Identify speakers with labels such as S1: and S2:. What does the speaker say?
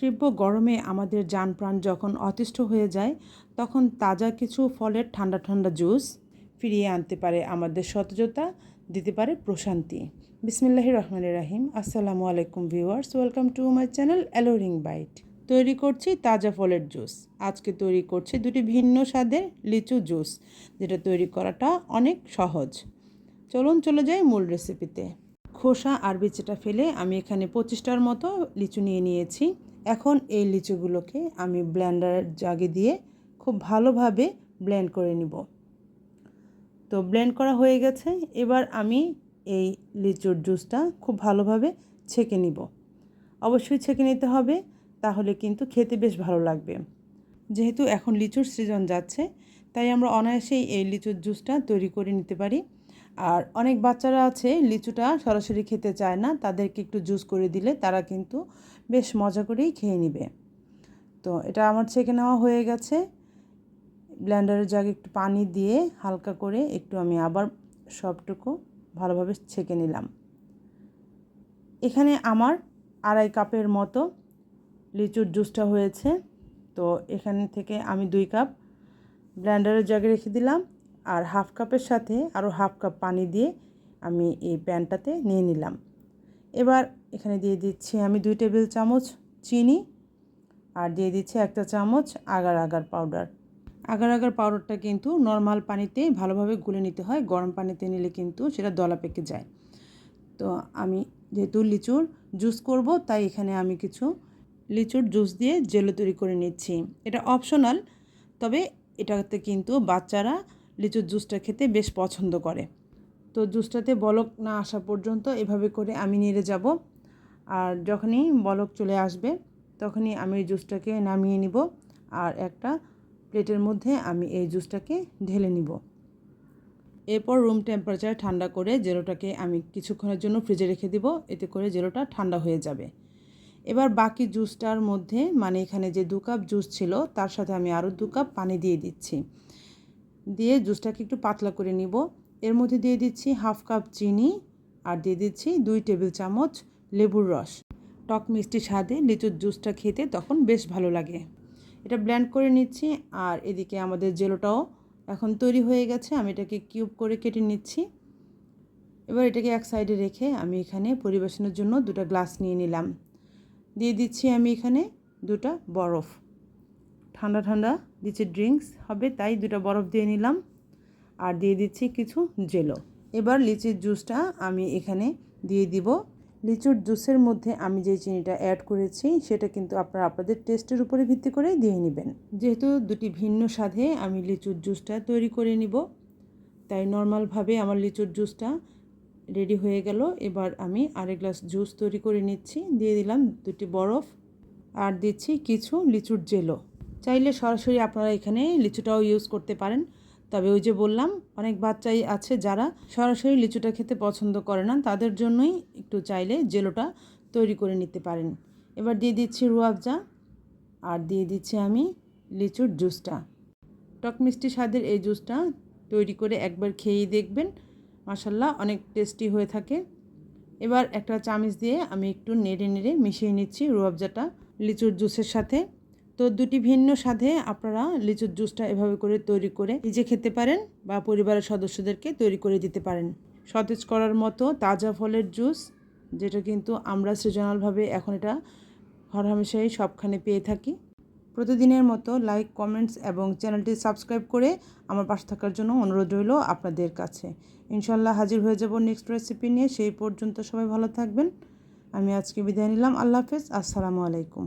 S1: তীব্র গরমে আমাদের যান প্রাণ যখন অতিষ্ঠ হয়ে যায়, তখন তাজা কিছু ফলের ঠান্ডা ঠান্ডা জুস ফিরিয়ে আনতে পারে আমাদের সতেজতা, দিতে পারে প্রশান্তি। বিসমিল্লাহ রহমান রাহিম। আসসালামু আলাইকুম viewers, welcome to my channel alluring bite. তৈরি করছি তাজা ফলের জুস। আজকে তৈরি করছি দুটি ভিন্ন স্বাদের লিচু জুস, যেটা তৈরি করাটা অনেক সহজ। চলুন চলে যাই মূল রেসিপিতে খোসা আর বিচিটা ফেলে আমি এখানে পঁচিশটার মতো লিচু নিয়ে নিয়েছি। এখন এই লিচুগুলোকে আমি ব্লেন্ডারের জাগে দিয়ে খুব ভালোভাবে ব্লেন্ড করে নিব। তো ব্লেন্ড করা হয়ে গেছে। এবার আমি এই লিচুর জুসটা খুব ভালোভাবে ছেঁকে নিব। অবশ্যই ছেঁকে নিতে হবে, তাহলে কিন্তু খেতে বেশ ভালো লাগবে। যেহেতু এখন লিচুর সিজন যাচ্ছে, তাই আমরা অনায়াসেই এই লিচুর জুসটা তৈরি করে নিতে পারি। আর অনেক বাচ্চারা আছে, লিচুটা সরাসরি খেতে চায় না, তাদেরকে একটু জুস করে দিলে তারা কিন্তু বেশ মজা করেই খেয়ে নেবে। তো এটা আমার ছেঁকে নেওয়া হয়ে গেছে। ব্লেন্ডারের জাগে একটু পানি দিয়ে হালকা করে একটু আমি আবার সবটুকু ভালোভাবে ছেঁকে নিলাম। এখানে আমার আড়াই কাপের মতো লিচুর জুসটা হয়েছে। তো এখান থেকে আমি দুই কাপ ব্লেন্ডারের জাগে রেখে দিলাম। আর হাফ কাপের সাথে আরও হাফ কাপ পানি দিয়ে আমি এই প্যানটাতে নিয়ে নিলাম। এবার এখানে দিয়ে দিচ্ছি আমি দুই টেবিল চামচ চিনি আর দিয়ে দিচ্ছি একটা চামচ agar agar powder. Agar agar পাউডারটা কিন্তু নর্মাল পানিতে ভালোভাবে গুলে নিতে হয়, গরম পানিতে নিলে কিন্তু সেটা দলা পেকে যায়। তো আমি যেহেতু লিচুর জুস করব, তাই এখানে আমি কিছু লিচুর জুস দিয়ে জেলো তৈরি করে নিচ্ছি। এটা অপশনাল, তবে এটাতে কিন্তু বাচ্চারা লিচুর জুসটা খেতে বেশ পছন্দ করে। তো জুসটাতে বলক না আসা পর্যন্ত এভাবে করে আমি নেড়ে যাব। আর যখনই বলক চলে আসবে, তখনই আমি জুসটাকে নামিয়ে নিব আর একটা প্লেটের মধ্যে আমি এই জুসটাকে ঢেলে নিব। এরপর রুম টেম্পারেচার ঠান্ডা করে জেলোটাকে আমি কিছুক্ষণের জন্য ফ্রিজে রেখে দিব, এতে করে জেলোটা ঠান্ডা হয়ে যাবে। এবার বাকি জুসটার মধ্যে মানে এখানে যে দু কাপ জুস ছিল, তার সাথে আমি আরও দু কাপ পানি দিয়ে দিচ্ছি। দিয়ে জুসটাকে একটু পাতলা করে নিব। এর মধ্যে দিয়ে দিচ্ছি হাফ কাপ চিনি আর দিয়ে দিচ্ছি দুই টেবিল চামচ লেবুর রস। টক মিষ্টি স্বাদে লিচুর জুসটা খেতে তখন বেশ ভালো লাগে। এটা ব্ল্যান্ড করে নিচ্ছি আর এদিকে আমাদের জেলোটাও এখন তৈরি হয়ে গেছে। আমি এটাকে কিউব করে কেটে নিচ্ছি। এবার এটাকে এক সাইডে রেখে আমি এখানে পরিবেশনের জন্য দুটো গ্লাস নিয়ে নিলাম। দিয়ে দিচ্ছি আমি এখানে দুটা বরফ। ঠান্ডা ঠান্ডা দিচ্ছে ড্রিঙ্কস, হবে তাই দুটো বরফ দিয়ে নিলাম। আর দিয়ে দিচ্ছি কিছু জেলো। এবার লিচির জুসটা আমি এখানে দিয়ে দিব। লিচুর জুসের মধ্যে আমি যে চিনিটা অ্যাড করেছি, সেটা কিন্তু আপনারা আপনাদের টেস্টের উপরে ভিত্তি করে দিয়ে নেবেন। যেহেতু দুটি ভিন্ন স্বাদে আমি লিচুর জুসটা তৈরি করে নিব, তাই নর্মালভাবে আমার লিচুর জুসটা রেডি হয়ে গেল। এবার আমি আরেক গ্লাস জুস তৈরি করে নিচ্ছি। দিয়ে দিলাম দুটি বরফ। আর দিচ্ছি কিছু লিচুর জেলো। চাইলে সরাসরি আপনারা এখানে লিচুটাও ইউজ করতে পারেন। তবে ওই যে বললাম, অনেক বাচ্চাই আছে যারা সরাসরি লিচুটা খেতে পছন্দ করে না, তাদের জন্যই একটু চাইলে জেলোটা তৈরি করে নিতে পারেন। এবার দিয়ে দিচ্ছি রুয়াবজা আর দিয়ে দিচ্ছি আমি লিচুর জুসটা। টক মিষ্টি স্বাদের এই জুসটা তৈরি করে একবার খেয়েই দেখবেন মাসাল্লাহ অনেক টেস্টি হয়ে থাকে। এবার একটা চামচ দিয়ে আমি একটু নেড়ে নেড়ে মিশিয়ে নিচ্ছি রুয়াবজাটা লিচুর জুসের সাথে। তো দুটি ভিন্ন স্বাদে আপনারা লিচুর জুসটা এভাবে করে তৈরি করে নিজে খেতে পারেন বা পরিবারের সদস্যদেরকে তৈরি করে দিতে পারেন। সতেজ করার মতো তাজা ফলের জুস, যেটা কিন্তু আমরা সৃজনালভাবে এখন এটা হরহামেশাই সবখানে পেয়ে থাকি। প্রতিদিনের মতো লাইক, কমেন্টস এবং চ্যানেলটি সাবস্ক্রাইব করে আমার পাশে থাকার জন্য অনুরোধ রইল আপনাদের কাছে। ইনশাল্লাহ হাজির হয়ে যাব নেক্সট রেসিপি নিয়ে। সেই পর্যন্ত সবাই ভালো থাকবেন। আমি আজকে বিদায় নিলাম। আল্লাহ হাফেজ। আসসালামু আলাইকুম।